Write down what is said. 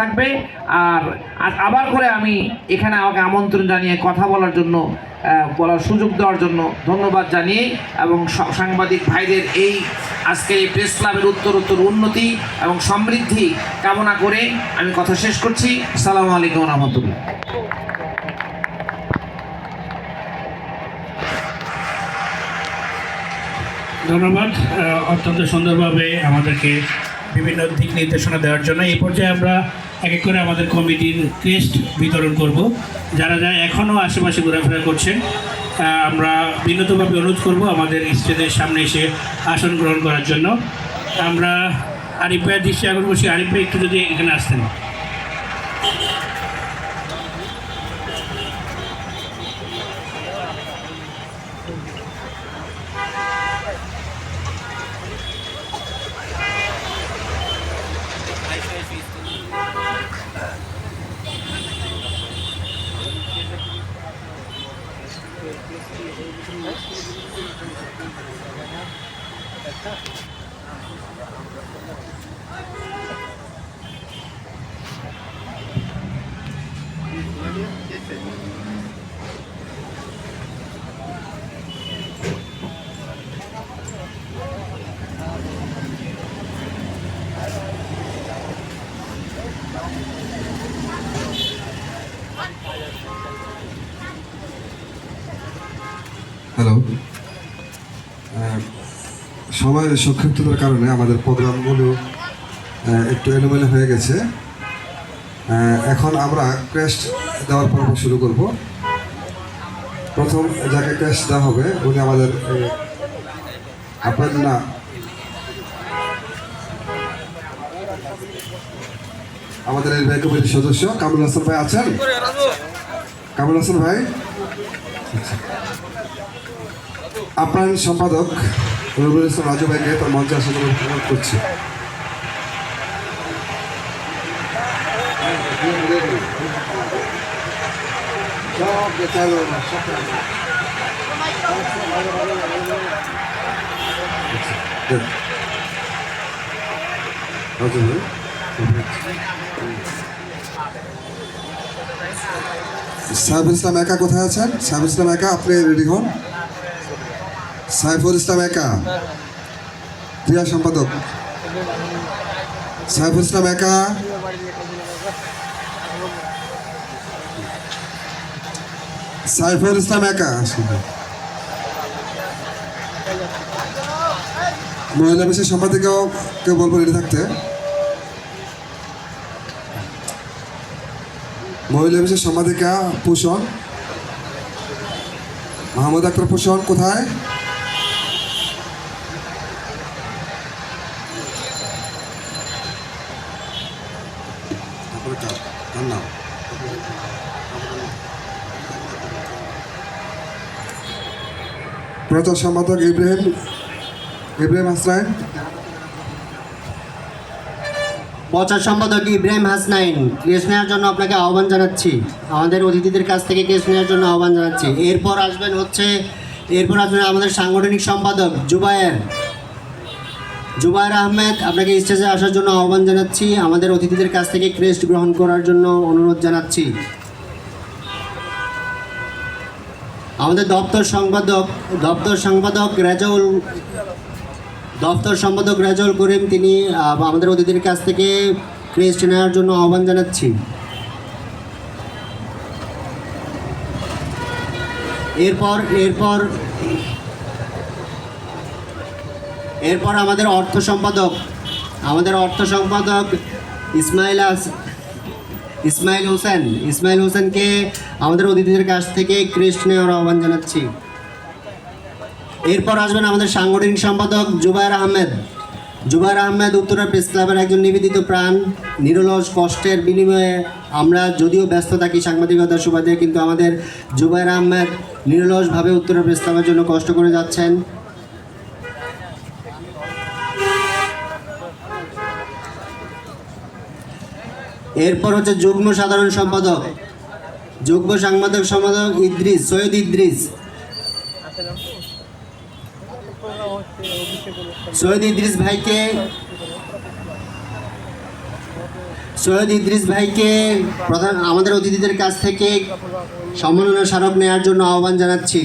থাকবে। আর আবার করে আমি এখানে আমাকে আমন্ত্রণ জানিয়ে কথা বলার জন্য বলার সুযোগ দেওয়ার জন্য ধন্যবাদ জানিয়ে এবং সাংবাদিক ভাইদের এই আজকে এই প্রেস ক্লাবের উত্তর উত্তর উন্নতি এবং সমৃদ্ধি কামনা করে আমি কথা শেষ করছি। সালামু আলাইকুম রহমতুল্লাহ। ধন্যবাদ। অত্যন্ত সুন্দরভাবে আমাদেরকে বিভিন্ন দিক নির্দেশনা দেওয়ার জন্য এই পর্যায়ে আমরা এক এক করে আমাদের কমিটির ক্রেস্ট বিতরণ করব। যারা যারা এখনও আশেপাশে ঘোরাফেরা করছেন আমরা বিনতভাবে অনুরোধ করব আমাদের স্টেজের সামনে এসে আসন গ্রহণ করার জন্য। আমরা আরিফ ভাইয়ের দৃষ্টি আগ্রহ বসি আরিফ ভাই, একটু যদি এখানে আসতেন। Hello. Uh, সময়ের সংক্ষিপ্ততার কারণে আমাদের প্রোগ্রামগুলো একটু এলোমেলো হয়ে গেছে। এখন আমরা ক্রেস্ট দেওয়ার পর্ব শুরু করব। প্রথম যাকে ক্রেস্ট দেওয়া হবে উনি আমাদের এই, আপনার না আমাদের এই ব্যয় কমিটির সদস্য কামরুল হাসান ভাই আছেন? কামরুল হাসান ভাই? আপনার সম্পাদক রাজু ভাইকে তার মঞ্চে আসার জন্য অনুরোধ করছি। সাইফুল ইসলাম একা কোথায় আছেন? সাইফুল ইসলাম একা, আপনি রেডি হন। সাইফুল ইসলাম একা। ক্রিয়া সম্পাদক, সাইফুল ইসলাম একা। সাইফুল ইসলাম একা। মহিলা বিষয় সম্পাদিকাও কেউ বলব রেডি থাকতে? মহিলা বিষয় সম্পাদিকা, পোষণ। মাহমুদ আক্তার পোষণ, কোথায়? প্রচার সম্পাদক ইব্রাহিম ইব্রাহিম হাসনাইন। প্রচার সম্পাদক ইব্রাহিম হাসনাইন, কেস নেওয়ার জন্য আপনাকে আহ্বান জানাচ্ছি। আমাদের অতিথিদের কাছ থেকে কেস নেওয়ার জন্য আহ্বান জানাচ্ছি। এরপর আসবেন হচ্ছে, এরপর আসবেন আমাদের সাংগঠনিক সম্পাদক জুবায়ের। জুবায়ের আহমেদ, আপনাকে স্টেজে আসার জন্য আহ্বান জানাচ্ছি। আমাদের অতিথিদের কাছ থেকে ক্রেস্ট গ্রহণ করার জন্য অনুরোধ জানাচ্ছি। আমাদের দপ্তর সম্পাদক দপ্তর সম্পাদক রেজাউল, দপ্তর সম্পাদক রেজাউল করিম, তিনি আমাদের অতিথির কাছ থেকে ক্রেস্ট নেওয়ার জন্য আহ্বান জানাচ্ছি। এরপর এরপর এরপর আমাদের অর্থ সম্পাদক, আমাদের অর্থ সম্পাদক ইসমাইল ইসমাইল হোসেন, ইসমাইল হোসেনকে আমাদের অতিথিদের কাছ থেকে নেওয়ার আহ্বান জানাচ্ছি। এরপর আসবেন আমাদের সাংগঠনিক সম্পাদক জুবায়ের আহমেদ। জুবায়ের আহমেদ উত্তরা প্রেস ক্লাবের একজন নিবেদিত প্রাণ, নিরলস কষ্টের বিনিময়ে আমরা যদিও ব্যস্ত থাকি সাংবাদিকতার সুবাদে, কিন্তু আমাদের জুবায়ের আহমেদ নিরলসভাবে উত্তরা প্রেস ক্লাবের জন্য কষ্ট করে যাচ্ছেন। এরপর হচ্ছে যুগ্ম সাধারণ সম্পাদক। যুগ্ম সাংবাদিক সম্পাদক ইদ্রিস, সৈয়দ ইদ্রিস। সৈয়দ ইদ্রিস ভাইকে সৈয়দ ইদ্রিস ভাইকে প্রধান আমাদের অতিথিদের কাছ থেকে সম্মাননা স্মারক নেওয়ার জন্য আহ্বান জানাচ্ছি।